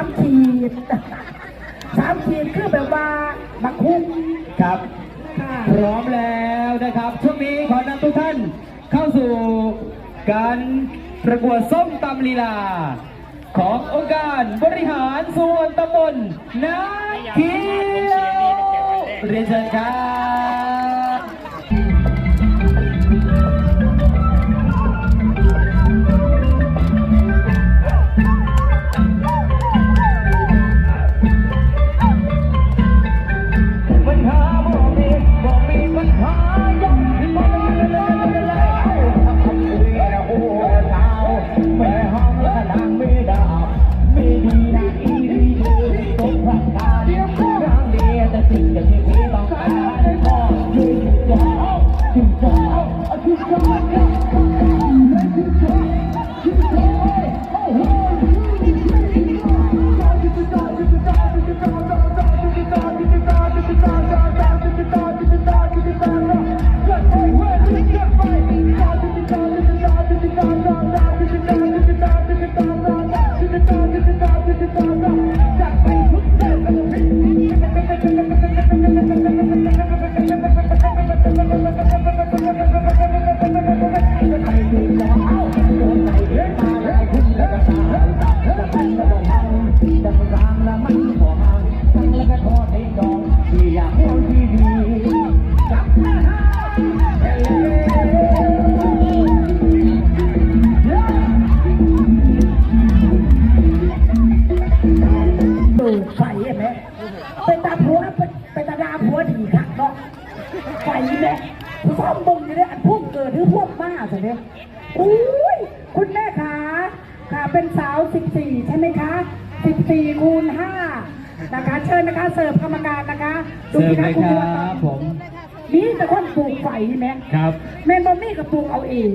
ามขีดสามขีดคือแบบว่าบักคุ้มครับ ค่ะพร้อมแล้วนะครับ ช่วงนี้ขอนำทุกท่านเข้าสู่การประกวดส้มตำลีลา ขององค์การบริหารส่วนตำบลนาเขียวเรียนเชิญครับ ดี ดูไฟเห็นไหมเป็นตาผัวเป็นเป็นตาดาผัวดีค่ะเนาะไฟเนี่ยผู้ชมบึงอยู่เนี่ยอันพุ่งเกิดหรือพวกมาสิเนี่ยอุ้ยคุณแม่ขาค่ะเป็นสาว 14 ใช่ไหมคะ 14คูณ5นะคะ เชิญนะคะเสิร์ฟกรรมการนะคะดูเสิร์ฟสิเลยคะคคุณรับผมนี่แต่คนปลูกไฟนี่ไหมครับ แม่นบอมี่กับปลูกเอาเอง